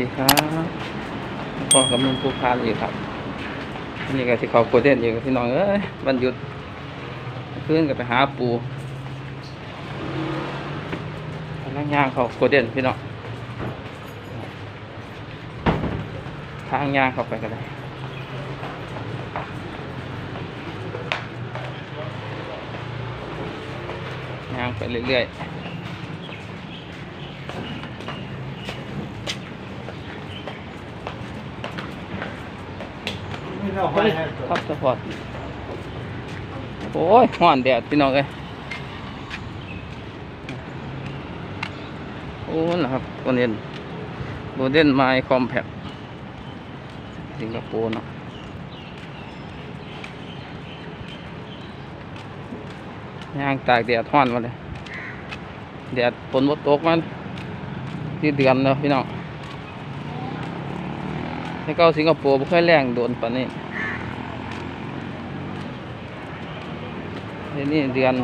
ดีครับพ่อกับลุงผู้พานอยู่ครับนนี้ก็ที่เขาโกเด้นอยู่พี่น้องเอ้ยวันหยุดเพื่อนก็ไปหาปูกำลังย่างเขาโกเด้นพี่น้องทางย่างเข้าไปกันเลยย่างไปเรื่อยๆ ไม่เอาไป เฮ้ย ให้ตัว ครับสปอร์ตโอ้ยห่อนแดดพี่น้องเอ้ยโอ้นั่นะครับโกลเด้นโกลเด้นไมค์คอมแพคสิงคโปร์เนาะย่างตากแดดห่อนมาเลยแดดฝนบดตกมันที่เดือนแล้วพี่น้องให้เก้าสิงคโปร์บ่เคยแรงโดนปานนี้ เดือนนี้เดือน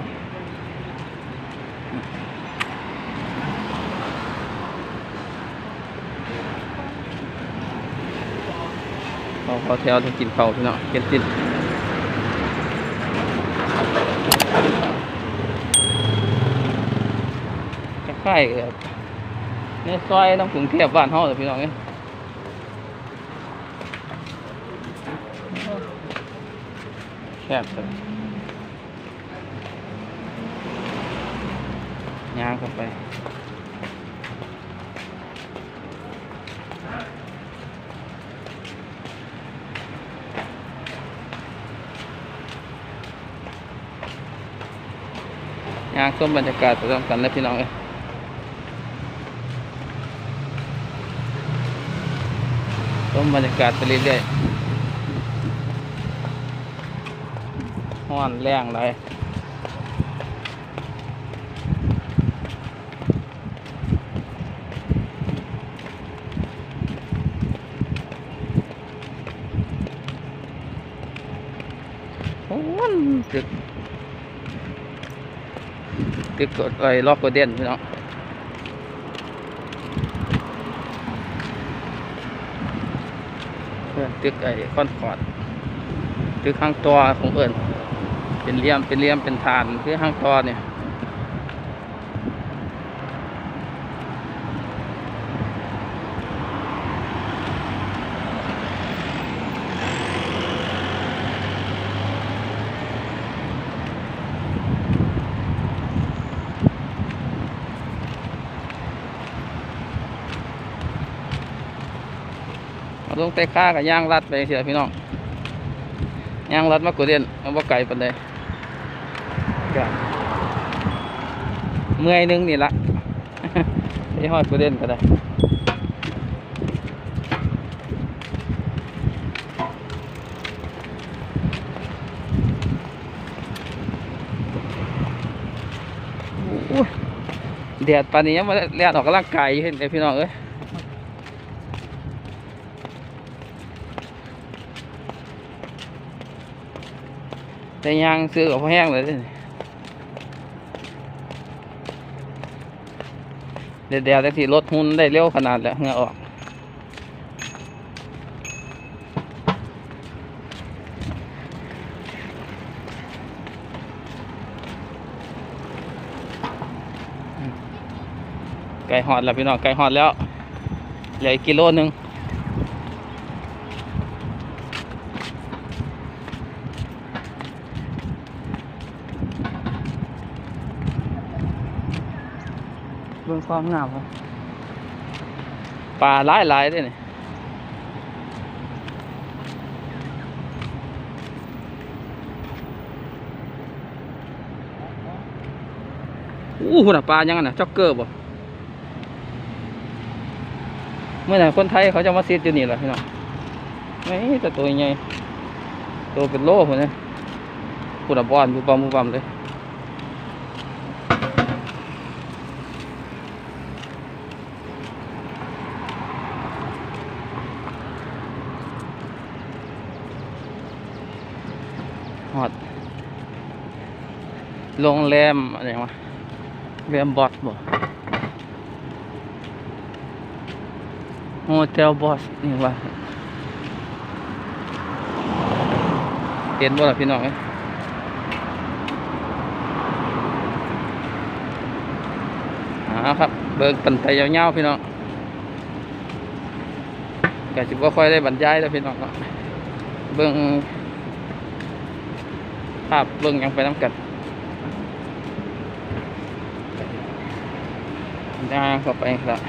เราพอแถวจะกินข้าพี่เน้องกินกินจะค่ายๆกับในซอยน้ำกรุงเทพบ้านเฮาเลยพี่น้องเอ้ยแคบเลย ย่างเข้าไปย่างส้มบรรยากาศประจำกันนะพี่น้องเอ้ยส้มบรรยากาศไปเรื่อยๆห้อนแรงเลย โอ้ตึกตึกกดไอ้ล็อกกดเด่นพี่น้องเออตึกไอ้คอนคอร์ดตึกข้างตัวของเอิญเป็นเลี่ยมเป็นเลี่ยมเป็นฐานคือข้างตัวเนี่ย ลงเตะข้ากับย่างรัดไปเสียพี่น้องย่างรัดมากกว่าเด่นเอาว่าไก่ปันใดก็เมื่อยหนึงนี่ละไอ้หอดกว่าเด่นก็ได้โอ้ยแดดปานนี้ยังมาเลียนออกกำลังกายเห็นไหมพี่น้องเอ้ย แต่ยางซื้อกับพอแห้งเลยเดี๋ยวเดี๋ยวแต่ที่รถหุ่นได้เร็วขนาดแล้วเหงื่อออกไก่หอดแล้วพี่น้องไก่หอดแล้วเหลืออีกกิโลนึง งความงามปลาหลายหลายๆเด้วยนี่อู้หุ่นะปลายังไงนะจ็อกเกอร์บ่เมื่อไหร่คนไทยเขาจะมาซีดอยู่นี่แหละพี่น้องไม่แต่ตัวใหญ่ตัวเป็นโลคนนี้ปุ่นอะบอนบุบบัมบุบบัมเลย อดโรงแรมอะไรวะแรมบอสบ่โฮเทลบอสนี่ว่าเห็นบ่ล่ะพี่น้องเอ้ยอ่าครับ เบิกตันไปยาวๆพี่น้องก็สิบ่ค่อยได้บรรยายแล้วพี่น้องเนาะเบิ่ง ภาพเบิ่งยังไปนํกันย่างเข้าไปครับ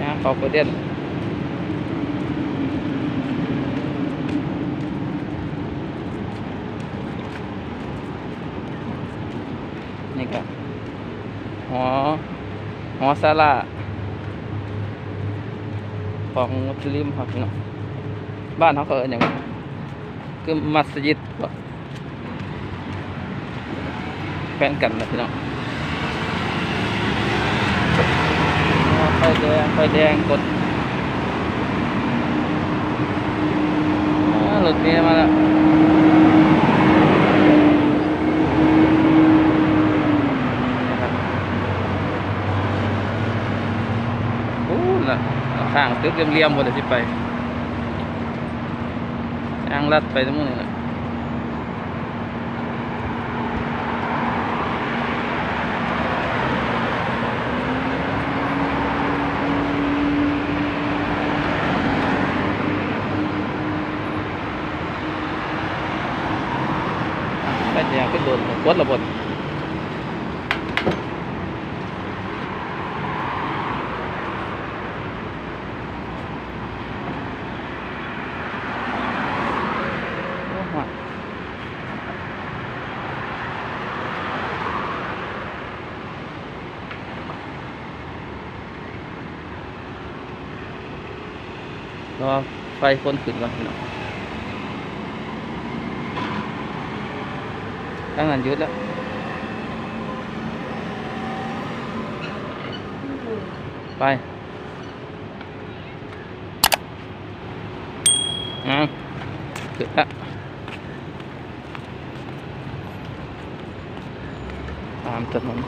นะเข้าประเด็นนี่ก็หอหอซาลา ของมุสลิมครับพี่น้องบ้านเขาก็เอออย่างคือมัสยิดบ่แฟนกันนะพี่น้องไฟแดงไฟแดงกดหลุดนี้มาแล้วนะครับโอ้น่ะข้าง ตึกเรียมๆหมดเลยสิไปทางลัดไปทั้งหมดเลยไฟแดงขึ้นโดนกดระเบดโอ้โหรอไฟ คนขึ้นก่อนพี่น้องตั้งนันยุดแล้วไปอะขึ้นละตามถนน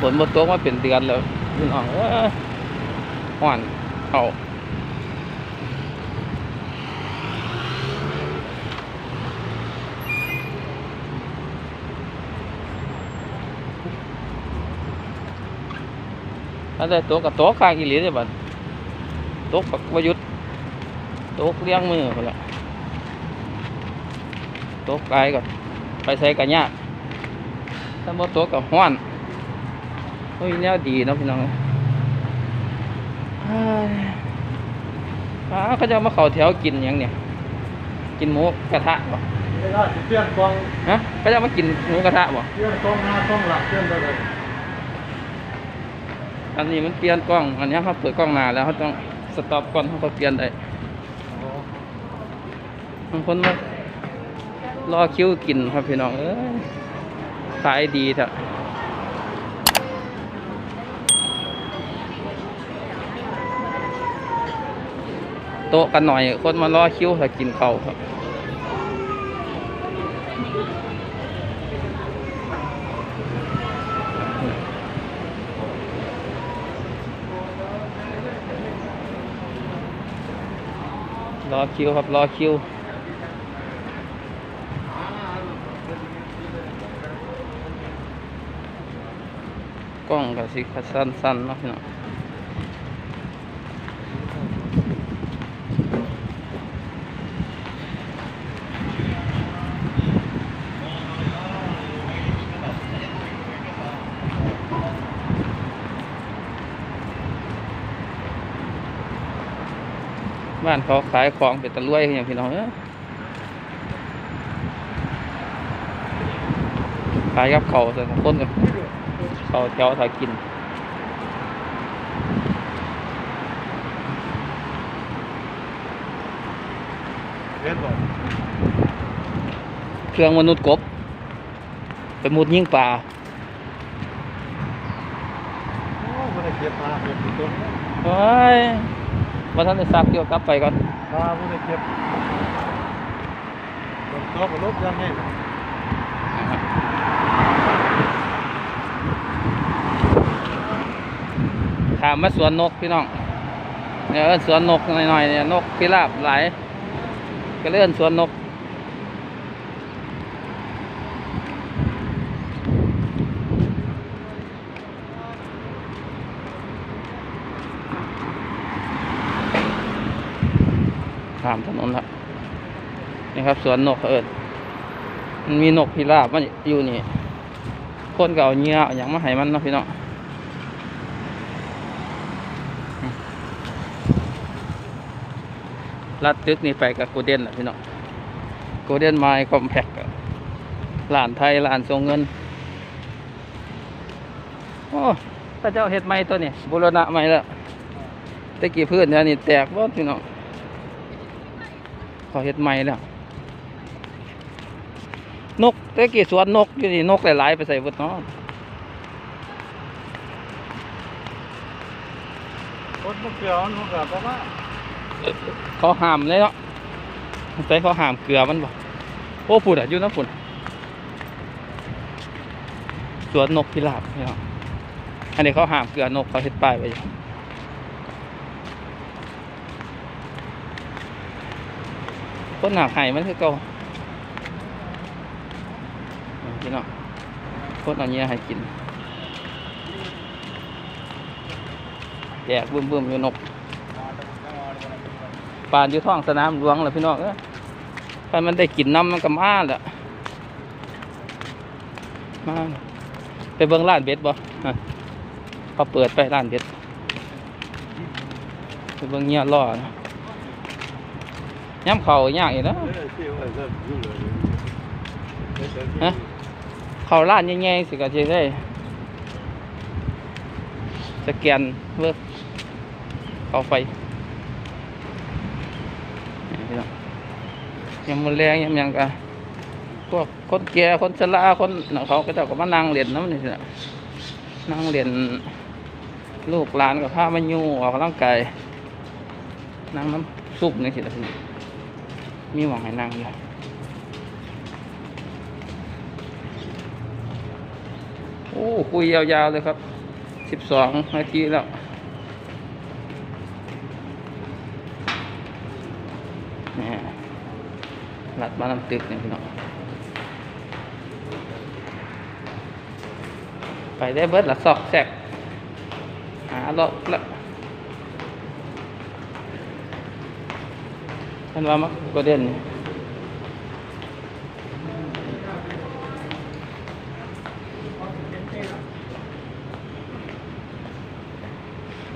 ฝนบนตกมาเป็นเดือนแล้วพี่น้องอ่อนเอาอันใดต๊ะกับต๊ะข้างอีหลีเลยบัดต๊ะปักวายุทธโต๊ะเลี้ยงมือคนละต๊ะกายก็ไปใส่กันยากถ้าบ่ต๊ะกับห้อน โอ้ยแนวดีเนาะพี่น้องเอ้ยอ้าเขาจะมาเข้าแถวกินหยังเนี่ย กินหมูกระทะบ่ไม่ได้เปลี่ยนกองฮะเขาจะมากินหมูกระทะบ่เปลี่ยนกองหน้าต้องหลักเปลี่ยนได้เลยอันนี้มันเปลี่ยนกล้อง อันนี้เขาเปิดกล้องหน้าแล้วเขาต้องสต็อปก่อนเขาก็เปลี่ยนได้บางคนมารอคิวกินครับพี่น้องเอ้ยขายดีเถอะ โต๊ะกันหน่อย คนมารอคิวถ้ากินเขาครับรอคิวครับรอคิวกล้องกับสิคัดสั้นๆเนาะพี่น้องานเขาขายของเป็นตะลุ่ยอย่างพี่น้องเอ้ยขายกับเขาวแต่ละคนกับเขาวแถวถ่ายกินเปลี่ยนบ่เครื่องมนุษย์กบไปมุดยิงปลาโอ้ไม่ได้เก็บมาเก็บต้นเฮ้ย มาท่านได้ซักเกี่ยวกลับไปก่อนคาผู้ได้เก็บรถตัวกับรถยังไงถามมาสวนนกพี่น้องเนี่ยเอิ้นสวนนกหน่อยๆเนี่ยนกพิราบหลายก็เลื่อนสวนนกข้ามถนนแล้ว ครับสวนนกเอิญมันมีนกพิราบมันอยู่นี่คนก็เอาเหงี้ยเออย่างมาให้มันเนาะพี่น้องลัดตึกนี่ไปกับโกเด้นแหละพี่น้องโกเด้นไมล์คอมแพคร้านไทยร้านทรงเงิน โอ้พระเจ้าเฮ็ดไม้ตัวนี้บุรณะไม้แล้วตะกี้พื้นเนี่ยนี่แตกบ่พี่น้องขาเฮ็ดไม้แล้ว นกตะกี้สวนนกอยู่นี่นกหลายๆไปใส่บดเนาะรถมันเกี่ยวมันกับประมาณเขาห้ามเลยเนาะใส่เขาห้ามเกลือมันบ่โอ้ฝุ่นอะอยู่นะฝุ่นสวนนกพิราบพี่น้องอันนี้เขาห้ามเกลือนกเขาเฮ็ดป้ายไว้อยู่ต้นหนักไห้มันคือเก่า พี่น้องคนเอาเนี้ยให้กินแจกบึ้มๆอยู่นกปานอยู่ท้องสนามหลวงแหละพี่น้องเอ้ยถ้ามันได้กินน้ำมันก็มาแหละมาไปเบิ่งร้านเบ็ดบ่ฮะเขาเปิดไปร้านเบ็ดไปเบิ่งเงี้ยล่อนะย้ำเข่าย่ากอีกนะฮะ เขาร้านแง่ๆสิก็จะได้ สแกนเวิร์กเขาไปนี่พี่น้องมันแรงยามหยังกะพวกคนแก่คนชราคนเขาก็จ้าก็มานั่งเรียนน้ำนี่สิน่ะนั่งเรียนลูกหลานกับพามันยูออกกำลังกายนั่งน้ำซุปนี่สิละมีหวังให้นั่งอยู่ โอ้คุยยาวๆเลยครับสิบสองนาทีแล้วนี่หลัดบ้านน้ำตึกเนี่ยพี่น้องไปได้เบิดละซอกแซกหาเลาะละท่านว่ามักก็เด่น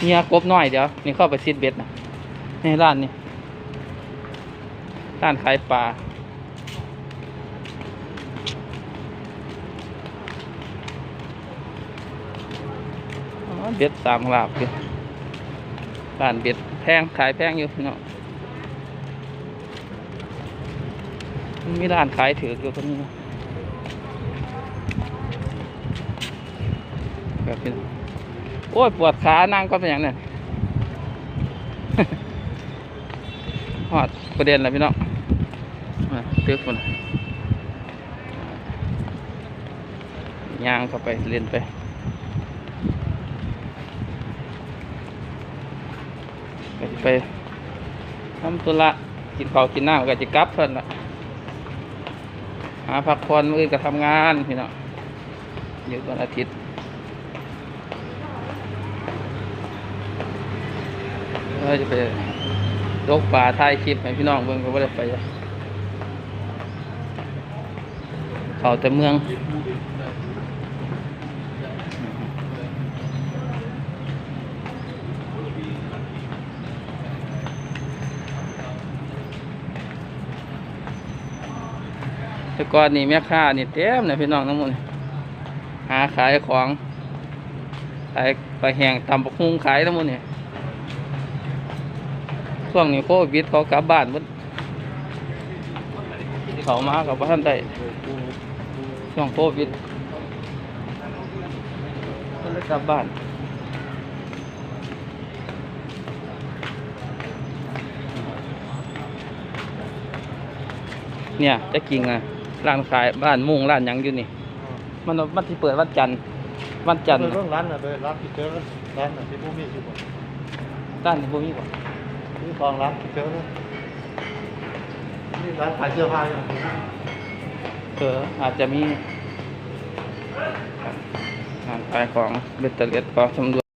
เนี่ยกบน้อยเดี๋ยวนี่เข้าไปซิดเบ็ดนะในร้านนี่ร้านขายปลาเบ็ดสามหลาบอยู่ร้านเบ็ดแพงขายแพงอยู่พี่น้องมันมีร้านขายถืออยู่คนนี้นะแบบนี้ โอ้ย ปวดขา นั่งก็เป็นอย่างนั้นหอดประเด็นแล้วพี่น้องมาเตือกคนย่างเข้าไปเล่นไปไปไปทำตุละกินข้าวกินน้ำก็จะกลับเพิ่นละหาพักผ่อนมือก็ทำงานพี่น้องอยู่วันอาทิตย์ เราจะไปตกป่าถ่ายคลิปให้พี่น้องเบิ่งก็บ่ได้ไปเขาแต่เมืองแต่ก่อนนี่แม่ค้านี่เต็มเลยพี่น้องทั้งหมดหาขายของขายไปลาแห้งตำบักฮุงขายทั้งหมดเนี่ย ช่วงนี้โควิดเขากลับบ้านหมดเขามากับบ้านได้ช่วงโควิดก็เลยกลับบ้านเนี่ยจะกิงอะร้านขายร้านมุงร้านหยังอยู่นี่ มันมันที่เปิดวันจันทร์วันจันทร์เรื่องร้านน่ะเลยร้านที่เจอร้านน่ะที่ผู้มีอยู่บ่ร้านที่บ่มีบ่ นี่กองรับเจอแล้วนี่ร้านขายเสื้อผ้าอยู่เอออาจจะมีงานขายของเบตเตอร์เล็ดของสำรวจ